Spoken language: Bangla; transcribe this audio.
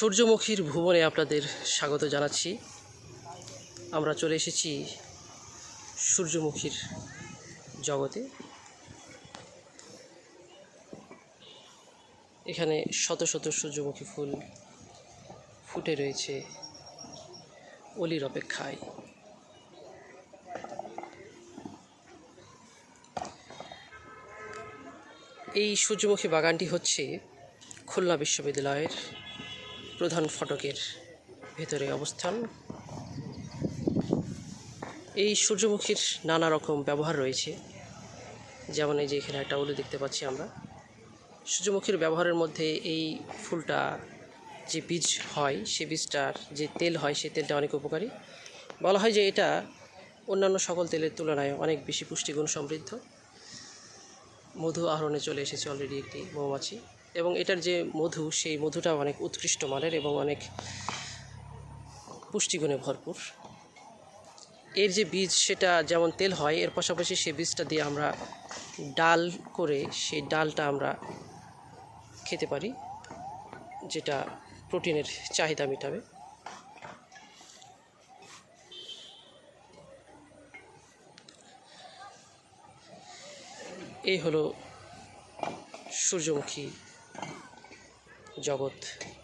সূর্যমুখীর ভুবনে আপনাদের স্বাগত জানাচ্ছি। আমরা চলে এসেছি সূর্যমুখীর জগতে। এখানে শত শত সূর্যমুখী ফুল ফুটে রয়েছে অলির অপেক্ষায়। এই সূর্যমুখী বাগানটি হচ্ছে খুলনা বিশ্ববিদ্যালয়ের প্রধান ফটকের ভেতরে অবস্থান। এই সূর্যমুখীর নানা রকম ব্যবহার রয়েছে। যেমন এই যে এখানে একটা উলি দেখতে পাচ্ছি আমরা। সূর্যমুখীর ব্যবহারের মধ্যে এই ফুলটা যে বীজ হয়, সে বীজটার যে তেল হয়, সে তেলটা অনেক উপকারী। বলা হয় যে এটা অন্যান্য সকল তেলের তুলনায় অনেক বেশি পুষ্টিগুণ সমৃদ্ধ। মধু আহরণে চলে এসেছে অলরেডি একটি মৌমাছি। এবং এটার যে মধু, সেই মধুটা অনেক উৎকৃষ্ট মানের এবং অনেক পুষ্টিগুণে ভরপুর। এর যে বীজ, সেটা যেমন তেল হয়, এর পাশাপাশি সেই বীজটা দিয়ে আমরা ডাল করে সেই ডালটা আমরা খেতে পারি, যেটা প্রোটিনের চাহিদা মেটাবে। এই হলো সূর্যমুখী জগৎ।